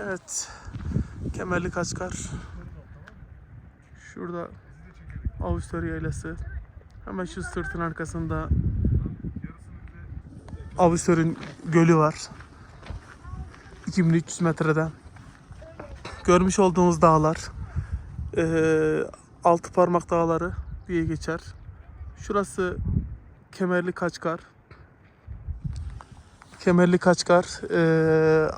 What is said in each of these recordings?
Evet. Kemerli Kaçkar. Şurada Avusturya yaylası. Hemen şu sırtın arkasında Avustur'un gölü var. 2300 metreden. Görmüş olduğunuz dağlar. Ee, altı parmak dağları diye geçer. Şurası Kemerli Kaçkar. Kemerli Kaçkar. Ee,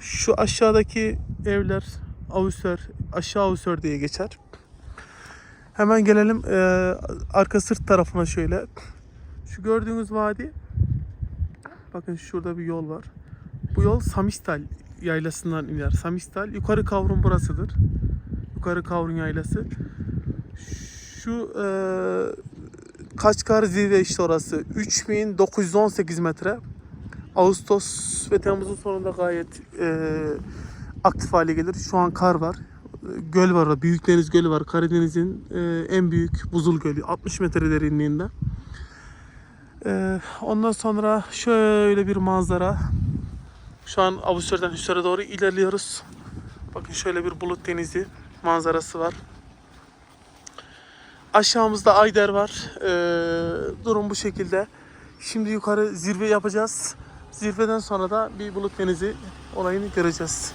şu aşağıdaki evler Avusör, aşağı Avusör diye geçer. Hemen gelelim ee, arka sırt tarafına şöyle. Şu gördüğünüz vadi bakın şurada bir yol var. Bu yol Samistal yaylasından iner. Samistal yukarı kavrun burasıdır. Yukarı kavrun yaylası. Şu e, Kaçkar zirve işte orası. 3918 metre. Ağustos ve Temmuz'un sonunda gayet e, aktif hale gelir. Şu an kar var. Göl var orada. Büyük Deniz Gölü var. Karadeniz'in e, en büyük buzul gölü. 60 metre derinliğinde. E, ondan sonra şöyle bir manzara. Şu an Avusturya'dan Hüsar'a doğru ilerliyoruz. Bakın şöyle bir bulut denizi manzarası var. Aşağımızda Ayder var. Ee, durum bu şekilde. Şimdi yukarı zirve yapacağız. Zirveden sonra da bir bulut denizi olayını göreceğiz.